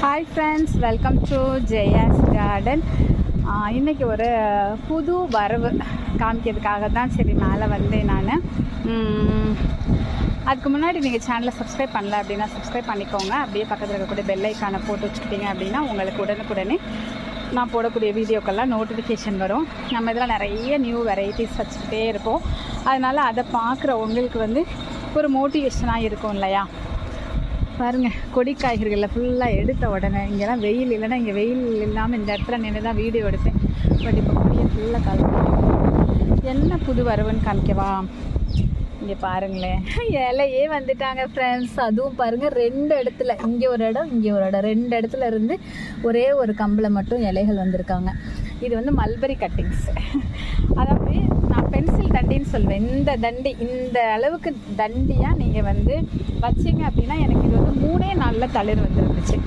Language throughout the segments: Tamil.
Hi friends welcome to Jayas garden இன்றைக்கி ஒரு புது வரவு காமிக்கிறதுக்காக தான் சரி மேலே வந்தேன் நான். அதுக்கு முன்னாடி நீங்கள் சேனலை சப்ஸ்கிரைப் பண்ணல அப்படின்னா சப்ஸ்கிரைப் பண்ணிக்கோங்க. அப்படியே பக்கத்தில் இருக்கக்கூடிய பெல் ஐக்கானை போட்டு வச்சுக்கிட்டீங்க அப்படின்னா உங்களுக்கு உடனுக்குடனே நான் போடக்கூடிய வீடியோக்கெல்லாம் நோட்டிஃபிகேஷன் வரும். நம்ம இதில் நிறைய நியூ வெரைட்டிஸ் வச்சுக்கிட்டே இருப்போம். அதனால் அதை பார்க்குற உங்களுக்கு வந்து ஒரு மோட்டிவேஷனாக இருக்கும் இல்லையா? பாருங்கள் கொடி காய்கறிகளில் ஃபுல்லாக எடுத்த உடனே இங்கெல்லாம் வெயில் இல்லைன்னா இங்கே வெயில் இல்லாமல் இந்த இடத்துல நின்று தான் வீடியோ எடுப்பேன். பட் இப்போ கொடியை ஃபுல்லாக கலந்து என்ன புது வரவுன்னு காமிக்கவா? இங்கே பாருங்களேன். இலையே வந்துட்டாங்க ஃப்ரெண்ட்ஸ் அதுவும் பாருங்கள் ரெண்டு இடத்துல இங்கே ஒரு இடம் இங்கே ஒரு இடம். ரெண்டு இடத்துல இருந்து ஒரே ஒரு கம்பில் மட்டும் இலைகள் வந்திருக்காங்க. இது வந்து மல்பரி கட்டிங்ஸ் அதாவது தண்டின்னு சொல்வேன். இந்த தண்டி இந்த அளவுக்கு தண்டியாக நீங்கள் வந்து வச்சீங்க அப்படின்னா எனக்கு இது வந்து மூணே நாளில் தளிர் வந்துருந்துச்சு.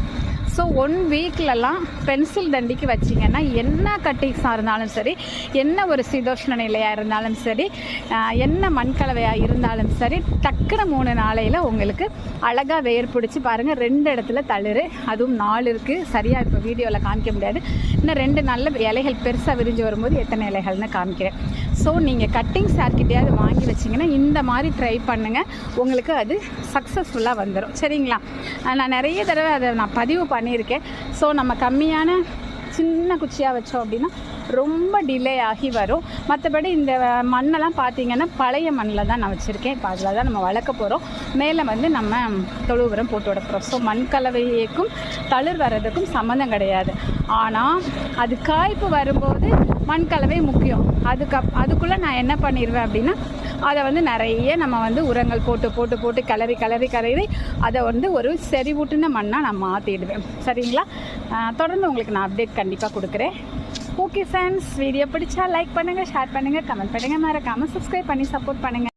ஸோ ஒன் வீக்லலாம் பென்சில் தண்டிக்கு வச்சிங்கன்னா என்ன கட்டிங்ஸாக இருந்தாலும் சரி என்ன ஒரு சீதோஷ்ண நிலையாக இருந்தாலும் சரி என்ன மண்கலவையாக இருந்தாலும் சரி டக்குன மூணு நாளையில் உங்களுக்கு அழகாக வேர் பிடிச்சி பாருங்கள் ரெண்டு இடத்துல தளிர் அதுவும் நாலு இருக்குது சரியாக இப்போ வீடியோவில் காமிக்க முடியாது. இன்னும் ரெண்டு நாளில் இலைகள் பெருசாக விரிஞ்சு வரும்போது எத்தனை இலைகள்னு காமிக்கிறேன். ஸோ நீங்கள் கட்டிங் சார்கிட்டையாவது வாங்கி வச்சிங்கன்னா இந்த மாதிரி ட்ரை பண்ணுங்கள் உங்களுக்கு அது சக்ஸஸ்ஃபுல்லாக வந்துடும் சரிங்களா? நான் நிறைய தடவை அதை நான் பதிவு பண்ணியிருக்கேன். ஸோ நம்ம கம்மியான குச்சியாக வச்சோம் அப்படின்னா ரொம்ப டிலே ஆகி வரும். மற்றபடி இந்த மண்ணெல்லாம் பார்த்தீங்கன்னா பழைய மண்ணில் தான் நான் வச்சுருக்கேன். இப்போ அதில் தான் நம்ம வளர்க்க போகிறோம் மேலே வந்து நம்ம தொழு உரம் போட்டு விட ஸோ மண் கலவைக்கும் தளிர் வர்றதுக்கும் சம்மந்தம் கிடையாது. ஆனால் அது காய்ப்பு வரும்போது மண் கலவை முக்கியம். அதுக்கு அதுக்குள்ளே நான் என்ன பண்ணிடுவேன் அப்படின்னா அதை வந்து நிறைய நம்ம வந்து உரங்கள் போட்டு போட்டு போட்டு கிளறி கிளறி கிளறி அதை வந்து ஒரு செறிவூட்டின மண்ணாக நான் மாற்றிடுவேன் சரிங்களா? தொடர்ந்து உங்களுக்கு நான் அப்டேட் கண்டிப்பாக கொடுக்குறேன். ஓகே ஃப்ரெண்ட்ஸ் வீடியோ பிடிச்சா லைக் பண்ணுங்கள் ஷேர் பண்ணுங்கள் கமெண்ட் பண்ணுங்கள் மறக்காமல் சப்ஸ்கிரைப் பண்ணி சப்போர்ட் பண்ணுங்கள்